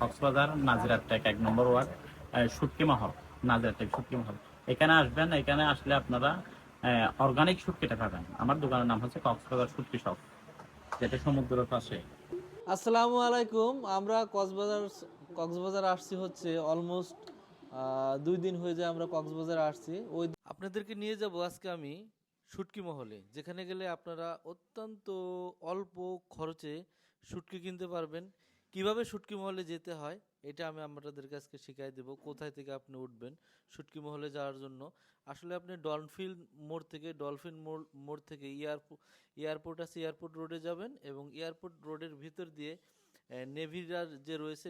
Cox's Bazar, নাজিরার take, এক নম্বর word শুটকি মহল, নাজিরার take, শুটকি মহল। এখানে আসবেন, এখানে আসলে আপনারা অর্গানিক শুটকিটা পাবেন। আমার দোকানের নাম হচ্ছে কক্সবাজার শুটকি শপ, যেটা সমুদ্রের পাশে। আসসালামু আলাইকুম। আমরা কক্সবাজার কক্সবাজার আসছি হচ্ছে অলমোস্ট দুই দিন হয়ে যায় আমরা কক্সবাজার আসছি। ওই আপনাদেরকে নিয়ে যাব আজকে আমি শুটকি মহলে, যেখানে গেলে আপনারা অত্যন্ত অল্প খরচে শুটকি কিনতে পারবেন। কীভাবে শুটকি মহলে যেতে হয়, এটা আমি আপনাদের কাছে শিখাই দেব। কোথায় থেকে আপনি উঠবেন শুটকি মহলে যাওয়ার জন্য। আসলে আপনি ডলফিন মোড় থেকে, ডলফিন মোড় মোড় থেকে এয়ারপোর্ট এয়ারপোর্ট আছে, এয়ারপোর্ট রোডে যাবেন এবং এয়ারপোর্ট রোডের ভিতর দিয়ে নেভিরার যে রয়েছে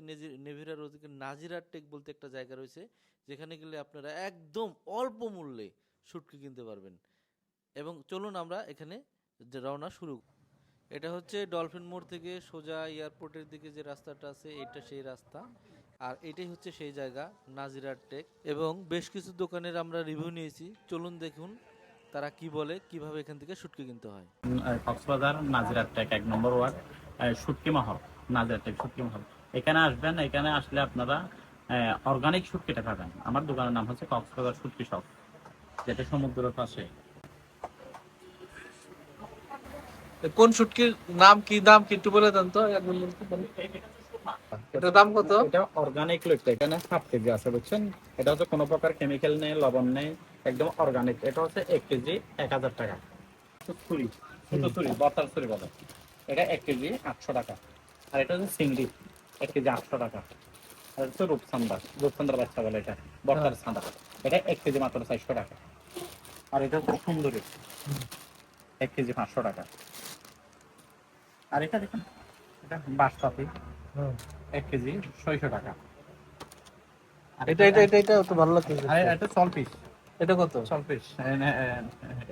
নেভিরার ওদিকে নাজিরার টেক বলতে একটা জায়গা রয়েছে, যেখানে গেলে আপনারা একদম অল্প মূল্যে শুটকি কিনতে পারবেন। এবং চলুন আমরা এখানে রওনা শুরু এটা হচ্ছে ডলফিন মোড় থেকে সোজা এয়ারপোর্টের দিকে যে রাস্তাটা আছে এটা সেই রাস্তা। আর এটাই হচ্ছে সেই জায়গা নাজিরার টেক। এবং বেশ কিছু দোকানের আমরা রিভিউ নিয়েছি। চলুন দেখুন তারা কি বলে, কীভাবে এখান থেকে শুটকি কিনতে হয়। কক্সবাজার নাজিরার টেক, এক নম্বর ওয়ার্ড শুটকি মহল নাজিরার টেক শুটকি মহল। এখানে আসবেন, এখানে আসলে আপনারা অর্গানিক শুটকিটা পাবেন আমার দোকানের নাম হচ্ছে কক্সবাজার শুটকি শপ, যেটা সমুদ্রের পাশে। কোন শুটকির নাম কি দাম কি একটু বলে দেন তো এটার দাম কত? এটা অর্গানিক লইতে এখানে হাফ কেজি আছে বুঝছেন? এটা হচ্ছে কোনো প্রকার কেমিক্যাল নেই লবণ নেই একদম অর্গানিক এটা হচ্ছে এক কেজি এক হাজার টাকা। ছুরি ছোট ছুরি বতার ছুরি বলে। এটা এক কেজি আটশো টাকা। আর এটা হচ্ছে চিংড়ি এক কেজি আটশো টাকা। আর হচ্ছে রূপসান্দা রূপসান্দার বাচ্চা বলে এটা বর্তার সাদা এটা এক কেজি মাত্র চারশো টাকা। আর এটা হচ্ছে সুন্দরী এক কেজি পাঁচশো টাকা। আর এটা দেখুন এটা বাসপাতি এক কেজি ছয়শো টাকা। আর এটা এটা এটা এটা তো ভালো লাগছে। আর এটা চল এটা কত? চল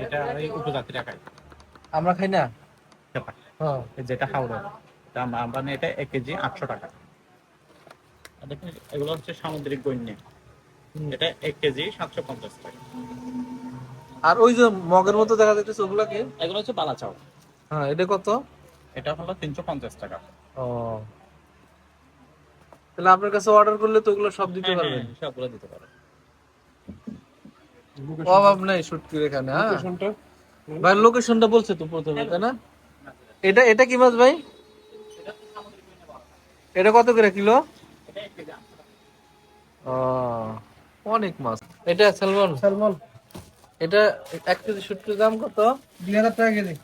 এটা এই উপজাতি টাকায়। আমরা খাই না? হ্যাঁ। যেটা হাওড়া মানে এটা এক কেজি আটশো টাকা। আর দেখুন এগুলো হচ্ছে সামুদ্রিক গণ্য এটা এক কেজি সাতশো পঞ্চাশ টাকা। আর ওই যে মগের মতো দেখা যাচ্ছে ওগুলা কি? এগুলো হচ্ছে বালা চাও হ্যাঁ এটা কত? এটা হলো তিনশো পঞ্চাশ টাকা। ও। তাহলে আপনার কাছে অর্ডার করলে তো ওগুলো সব দিতে হ্যাঁ, পারবেন। হ্যাঁ, সবগুলো দিতে পারো অভাব নাই শুটকির এখানে হ্যাঁ। ভাই লোকেশনটা বলছে তো প্রথমে তাই না? এটা এটা কি মাছ ভাই? এটা কত করে কিলো? ও অনেক মাছ। এটা স্যালমন স্যালমন এটা এক কেজি শুটকির দাম কত? দুই হাজার টাকা কেজি।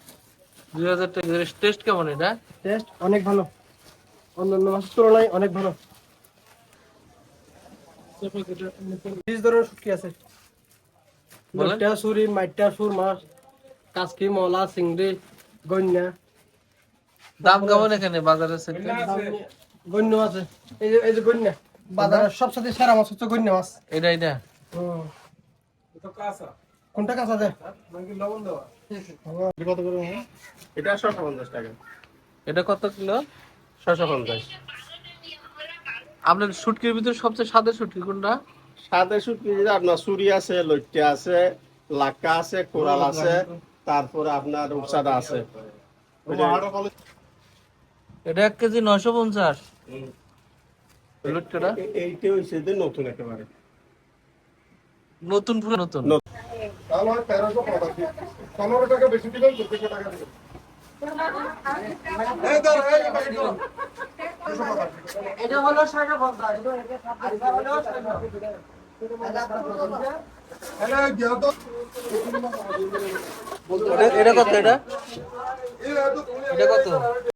দুই হাজার টাকা। টেস্ট কেমন এটা? টেস্ট অনেক ভালো। অন্যান্য মাছের তুলনায় অনেক ভালো। বিশ ধরনের শুটকি আছে। বলেন। সুরি মাইটা সুর মাছ কাসকি মলা চিংড়ি গন্যা দাম কেমন এখানে বাজারে গন্য আছে। এই যে এই যে গন্যা বাজারের সবসাথে সেরা মাছ হচ্ছে গন্যা মাছ। এটা এটা। হুম। কোনটা কাঁচা দেয়? কত করে এটা ছশো পঞ্চাশ টাকা। এটা কত কিলো? ছশো পঞ্চাশ। আপনার শুটকির ভিতরে সবচেয়ে স্বাদের শুটকি কোনটা? সাদে শুটকি যেটা আপনার সুরি আছে লইট্টা আছে লাক্কা আছে কোরাল আছে তারপরে আপনার উপসাদা আছে। এটা এক কেজি নয়শো পঞ্চাশ। এইটা হচ্ছে যে নতুন একেবারে। নতুন। পুরো নতুন পনেরো টাকা বেশি দিবেন চোদ্দশো টাকা দিবেন। এটা হলো পঞ্চাশ। এটা- এটা কত এটা? এটা কত?